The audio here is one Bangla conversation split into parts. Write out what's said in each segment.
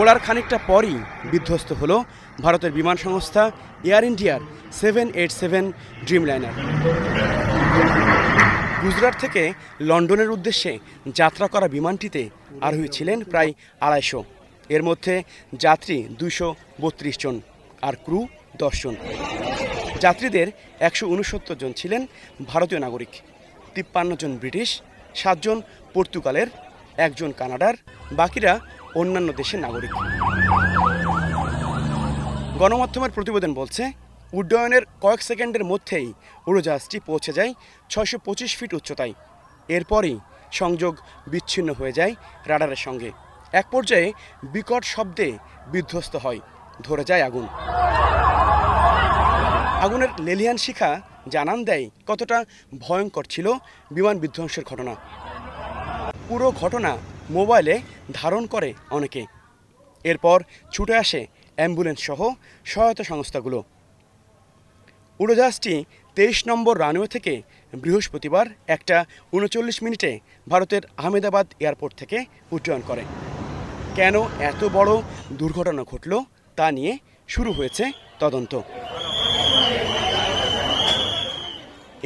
ওড়ার খানিকটা পরই বিধ্বস্ত হলো ভারতের বিমান সংস্থা এয়ার ইন্ডিয়ার seven eight seven Dreamliner. Gujarat থেকে লন্ডনের উদ্দেশ্যে যাত্রা করা বিমানটিতে আরোহী ছিলেন প্রায় আড়াইশো। এর মধ্যে যাত্রী দুইশো বত্রিশ জন আর ক্রু দশ জন। যাত্রীদের একশো উনসত্তর জন ছিলেন ভারতীয় নাগরিক, তিপ্পান্ন জন ব্রিটিশ সাতজন পর্তুগালের একজন কানাডার, বাকিরা অন্যান্য দেশের নাগরিক। গণমাধ্যমের প্রতিবেদন বলছে, উড্ডয়নের কয়েক সেকেন্ডের মধ্যেই উড়োজাহাজটি পৌঁছে যায় ছয়শো পঁচিশ ফিট উচ্চতায়। এরপরই সংযোগ বিচ্ছিন্ন হয়ে যায় রাডারের সঙ্গে। এক পর্যায়ে বিকট শব্দে বিধ্বস্ত হয়, ধরে যায় আগুন। আগুনের লেলিয়ান শিখা জানান দেয় কতটা ভয়ঙ্কর ছিল বিমান বিধ্বংসের ঘটনা। পুরো ঘটনা মোবাইলে ধারণ করে অনেকে। এরপর ছুটে আসে অ্যাম্বুলেন্স সহ সহায়তা সংস্থাগুলো। উড়োজাহাজটি তেইশ নম্বর রানওয়ে থেকে বৃহস্পতিবার একটা উনচল্লিশ মিনিটে ভারতের আহমেদাবাদ এয়ারপোর্ট থেকে উড্ডয়ন করে। কেন এত বড় দুর্ঘটনা ঘটল তা নিয়ে শুরু হয়েছে তদন্ত।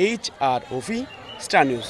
এইচ আর ওভি স্টার নিউজ।